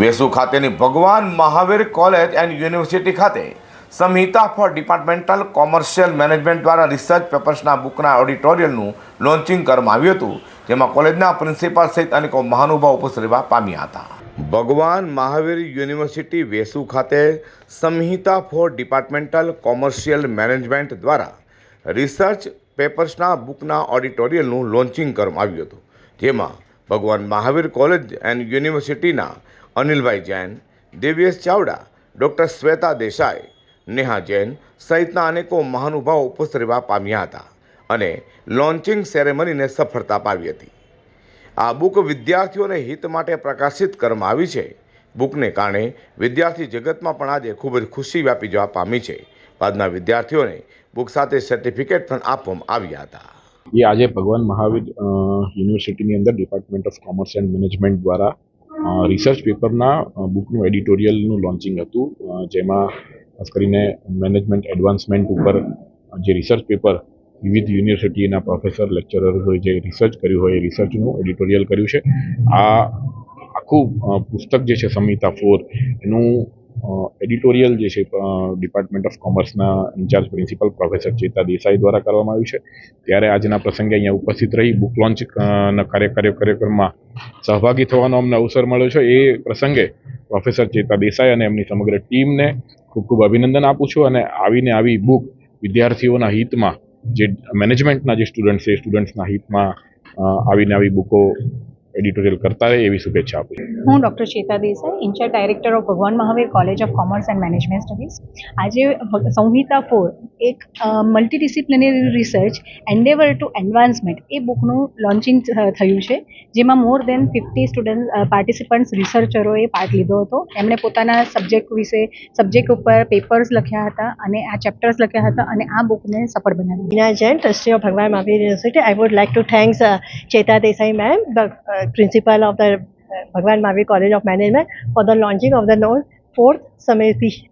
વેસુ ખાતેની ભગવાન Mahavir college and university ખાતે Samhita for departmental commercial management દ્વારા રિસર્ચ પેપર્સના બુકના ઓડિટોરિયલનું લોન્ચિંગ કરવામાં આવ્યું હતું, જેમાં કોલેજના પ્રિન્સિપાલ સહિત અનેકો મહાનુભાવ ઉપસ્થિત રહેવા પામ્યા હતા. ભગવાન મહાવીર યુનિવર્સિટી વેસુ ખાતે Samhita for departmental commercial management દ્વારા રિસર્ચ પેપર્સના બુકના ઓડિટોરિયલનું લોન્ચિંગ કરવામાં આવ્યું હતું, જેમાં ભગવાન મહાવીર કોલેજ એન્ડ યુનિવર્સિટીના અનિલભાઈ જૈન, દેવ્યેશ ચાવડા, ડૉક્ટર શ્વેતા દેસાઈ, નેહા જૈન સહિતના અનેકો મહાનુભાવો ઉપસ્થિત રહેવા પામ્યા હતા અને લોન્ચિંગ સેરેમનીને સફળતા પાવી હતી. આ બુક વિદ્યાર્થીઓને હિત માટે પ્રકાશિત કરવામાં આવી છે. બુકને કારણે વિદ્યાર્થી જગતમાં પણ આજે ખૂબ જ ખુશી વ્યાપી જવા પામી છે. બાદના વિદ્યાર્થીઓને બુક સાથે સર્ટિફિકેટ પણ આપવામાં આવ્યા હતા. એ આજે ભગવાન મહાવીર યુનિવર્સિટીની અંદર department of commerce and management દ્વારા રિસર્ચ પેપરના બુકનું એડિટોરિયલનું લોન્ચિંગ હતું. જેમાં ખાસ કરીને મેનેજમેન્ટ એડવાન્સમેન્ટ ઉપર જે રિસર્ચ પેપર વિવિધ યુનિવર્સિટીના પ્રોફેસર લેક્ચરર્સોએ જે રિસર્ચ કર્યું હોય એ રિસર્ચનું એડિટોરિયલ કર્યું છે. આ આખું પુસ્તક જે છે સંહિતા ફોર, એનું એડિટોરિયલ જે છે department of કોમર્સના in charge principal professor Cheta Desai દ્વારા કરવામાં આવ્યું છે. ત્યારે આજના પ્રસંગે અહીંયા ઉપસ્થિત રહી બુક લોન્ચ ના કાર્યક્રમમાં સહભાગી થવાનો અમને અવસર મળ્યો છે. એ પ્રસંગે પ્રોફેસર ચેતા દેસાઈ અને એમની સમગ્ર ટીમને ખૂબ ખૂબ અભિનંદન આપું છું અને આવીને આવી બુક વિદ્યાર્થીઓના હિતમાં જે મેનેજમેન્ટના જે સ્ટુડન્ટ છે સ્ટુડન્ટ્સના હિતમાં આવીને આવી બુકો એડિટોરિયલ કરતા રહે એવી શુભેચ્છા આપું હું doctor Shweta Desai in charge director of Bhagwan Mahavir college of commerce and management studies. આજે સંહિતા ફોર એક multidisciplinary research endeavour to advancement a બુકનું launching થયું છે જેમાં more than fifty student participants રિસર્ચરોએ part લીધો હતો. એમણે પોતાના સબ્જેક્ટ વિશે સબ્જેક્ટ ઉપર પેપર્સ લખ્યા હતા અને આ ચેપ્ટર્સ લખ્યા હતા અને આ બુકને સફળ બનાવી Jain trustee of Bhagwan Mahavir University I would like to thanks Cheta Desai Cheta Uh, principal of the uh, Bhagwan Mavi College of Management, for the launching of the fourth Samiti